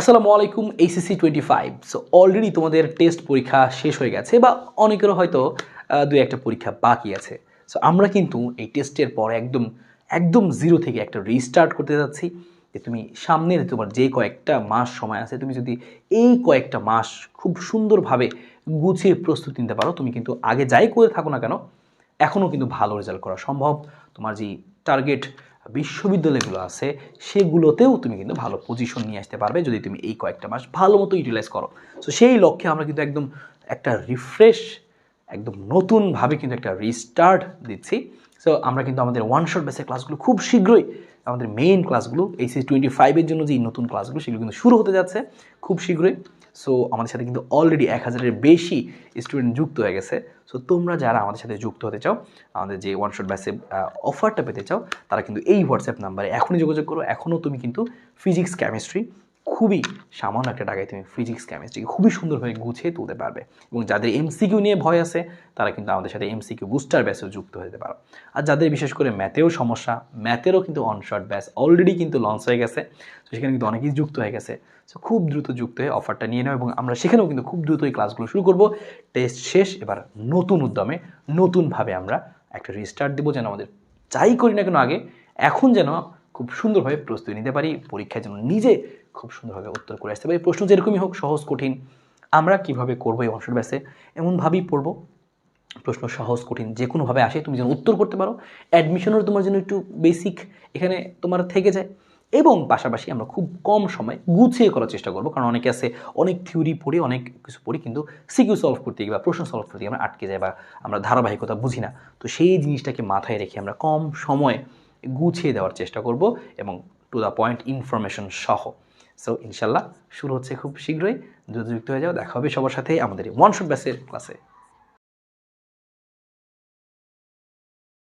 আসসালামু আলাইকুম HSC twenty five so already তোমাদের টেস্ট পরীক্ষা শেষ হয়ে গেছে বা অনেকেরও হয়তো দুই একটা পরীক্ষা বাকি আছে। সো আমরা কিন্তু এই টেস্টের পর একদম একদম জিরো থেকে একটা রিস্টার্ট করতে যাচ্ছি। যে তুমি সামনের তোমার যে কয়েকটা মাস সময় আছে, তুমি যদি এই কয়েকটা মাস খুব সুন্দরভাবে গুছিয়ে প্রস্তুতি নিতে পারো, তুমি কিন্তু আগে যাই করে থাকো না কেন, এখনও কিন্তু ভালো রেজাল্ট করা সম্ভব। তোমার যে টার্গেট বিশ্ববিদ্যালয়গুলো আছে, সেগুলোতেও তুমি কিন্তু ভালো পজিশন নিয়ে আসতে পারবে যদি তুমি এই কয়েকটা মাস ভালো মতো ইউটিলাইজ করো। সো সেই লক্ষ্যে আমরা কিন্তু একদম একটা রিফ্রেশ একদম নতুনভাবে কিন্তু একটা রিস্টার্ট দিচ্ছি। সো আমরা কিন্তু আমাদের ওয়ান শট বেসের ক্লাসগুলো খুব শীঘ্রই, আমাদের মেইন ক্লাসগুলো এইচএস টোয়েন্টি ফাইভের জন্য যে নতুন ক্লাসগুলো সেগুলো কিন্তু শুরু হতে যাচ্ছে খুব শীঘ্রই। সো আমাদের সাথে কিন্তু অলরেডি এক হাজারের বেশি স্টুডেন্ট যুক্ত হয়ে গেছে। সো তোমরা যারা আমাদের সাথে যুক্ত হতে চাও, আমাদের যে ওয়ান শট ব্যাসে অফারটা পেতে চাও, তারা কিন্তু এই হোয়াটসঅ্যাপ নাম্বারে এখনই যোগাযোগ করো। এখনও তুমি কিন্তু ফিজিক্স কেমিস্ট্রি খুবই সামান্য একটা টাকায় তুমি ফিজিক্স কেমিস্ট্রিকে খুবই সুন্দরভাবে গুছিয়ে তুলতে পারবে। এবং যাদের এমসিকিউ নিয়ে ভয় আছে, তারা কিন্তু আমাদের সাথে এমসিকিউ বুস্টার ব্যাসেও যুক্ত হতে পারো। আর যাদের বিশেষ করে ম্যাথেও সমস্যা ম্যাথেরও কিন্তু অনশর্ট ব্যাস অলরেডি কিন্তু লঞ্চ হয়ে গেছে, তো সেখানে কিন্তু অনেকেই যুক্ত হয়ে গেছে। সো খুব দ্রুত যুক্ত হয়ে অফারটা নিয়ে নাও এবং আমরা সেখানেও কিন্তু খুব দ্রুত এই ক্লাসগুলো শুরু করব। টেস্ট শেষ, এবার নতুন উদ্যমে নতুনভাবে আমরা একটা রিস্টার্ট দেবো যেন আমাদের যাই করি না কেন আগে, এখন যেন খুব সুন্দরভাবে প্রস্তুতি নিতে পারি, পরীক্ষায় যেন নিজে খুব সুন্দরভাবে উত্তর করে আসতে পারি। প্রশ্ন যেরকমই হোক, সহজ, কঠিন, আমরা কীভাবে করব এই অংশের ব্যাসে এমনভাবেই পড়ব। প্রশ্ন সহজ, কঠিন, যে কোনোভাবে আসে, তুমি যেন উত্তর করতে পারো। অ্যাডমিশনের তোমার জন্য একটু বেসিক এখানে তোমার থেকে যায়। এবং পাশাপাশি আমরা খুব কম সময় গুছিয়ে করার চেষ্টা করব, কারণ অনেকে আছে, অনেক থিওরি পড়ি, অনেক কিছু পড়ি, কিন্তু সিকিউ সলভ করতে গিয়ে বা প্রশ্ন সলভ করতে গিয়ে আমরা আটকে যাই বা আমরা ধারাবাহিকতা বুঝি না। তো সেই জিনিসটাকে মাথায় রেখে আমরা কম সময়ে গুছিয়ে দেওয়ার চেষ্টা করব এবং টু দ্য পয়েন্ট ইনফরমেশন সহ। সো ইনশাল্লাহ শুরু হচ্ছে খুব শীঘ্রই। যুক্ত হয়ে যাও। দেখা হবে সবার সাথে আমাদের ওয়ান শট ব্যাসের ক্লাসে